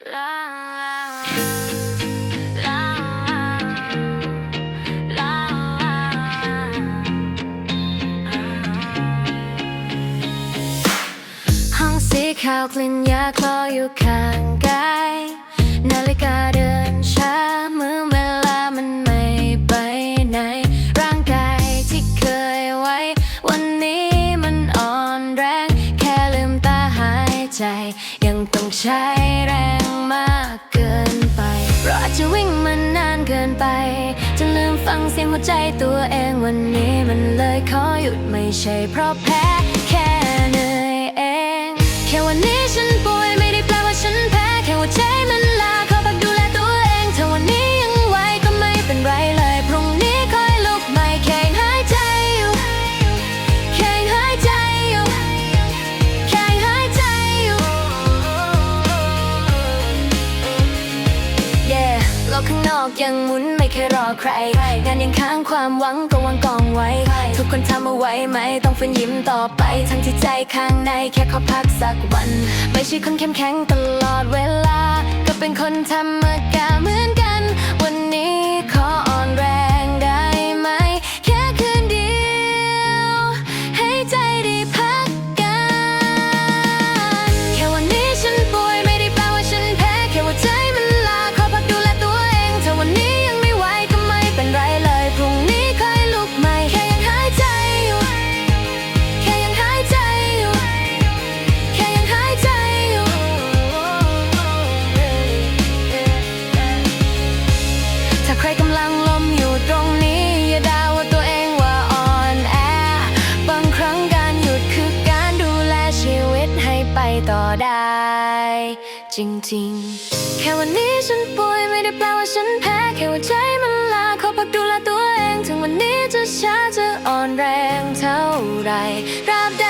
ขาวกลิ่นยาคลออยู่ข้าง ยังต้องใช้แรงมากเกินไปเพราะอาจจะวิ่งมันนานเกินไป จะลืมฟังเสียงหัวใจตัวเองวันนี้มันเลยขอหยุดไม่ใช่เพราะแพ้แค่เหนื่อยเองแค่วันนี้ Yeah โลกข้างนอกยังหมุนไม่เคยรอใคร งานยังค้างความหวังก็วางกองไว้ ทุกคนทำเอาไว้ไหมต้องฝืนยิ้มต่อไป ทั้งที่ใจข้างในแค่ขอพักสักวัน ไม่ใช่คนเข้มแข็งตลอดเวลา ก็เป็นคนธรรมดา อยู่ตรงนี้อย่าด่าว่าตัวเองว่าอ่อนแอ บางครั้งการหยุดคือการดูแลชีวิตให้ไปต่อได้ จริงๆ แค่วันนี้ฉันป่วยไม่ได้แปลว่าฉันแพ้แค่ว่าใจมันลาขอพักดูแลตัวเอง ถึงวันนี้จะช้าจะอ่อนแรงเท่าไหรร่